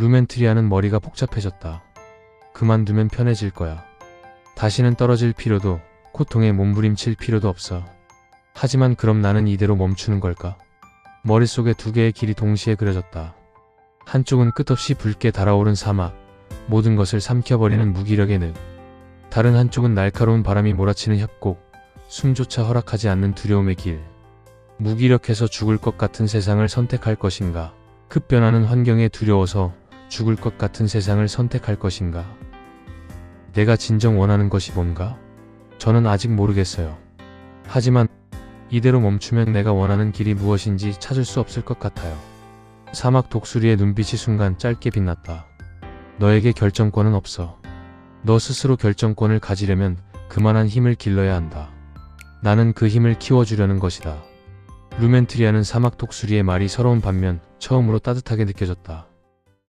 루멘트리아는 머리가 복잡해졌다. 그만두면 편해질 거야. 다시는 떨어질 필요도, 고통에 몸부림칠 필요도 없어. 하지만 그럼 나는 이대로 멈추는 걸까? 머릿속에 두 개의 길이 동시에 그려졌다. 한쪽은 끝없이 붉게 달아오른 사막, 모든 것을 삼켜버리는 무기력의 늪. 다른 한쪽은 날카로운 바람이 몰아치는 협곡, 숨조차 허락하지 않는 두려움의 길. 무기력해서 죽을 것 같은 세상을 선택할 것인가? 급변하는 환경에 두려워서 죽을 것 같은 세상을 선택할 것인가? 내가 진정 원하는 것이 뭔가? 저는 아직 모르겠어요. 하지만 이대로 멈추면 내가 원하는 길이 무엇인지 찾을 수 없을 것 같아요. 사막 독수리의 눈빛이 순간 짧게 빛났다. 너에게 결정권은 없어. 너 스스로 결정권을 가지려면 그만한 힘을 길러야 한다. 나는 그 힘을 키워주려는 것이다. 루멘트리아는 사막 독수리의 말이 서러운 반면 처음으로 따뜻하게 느껴졌다.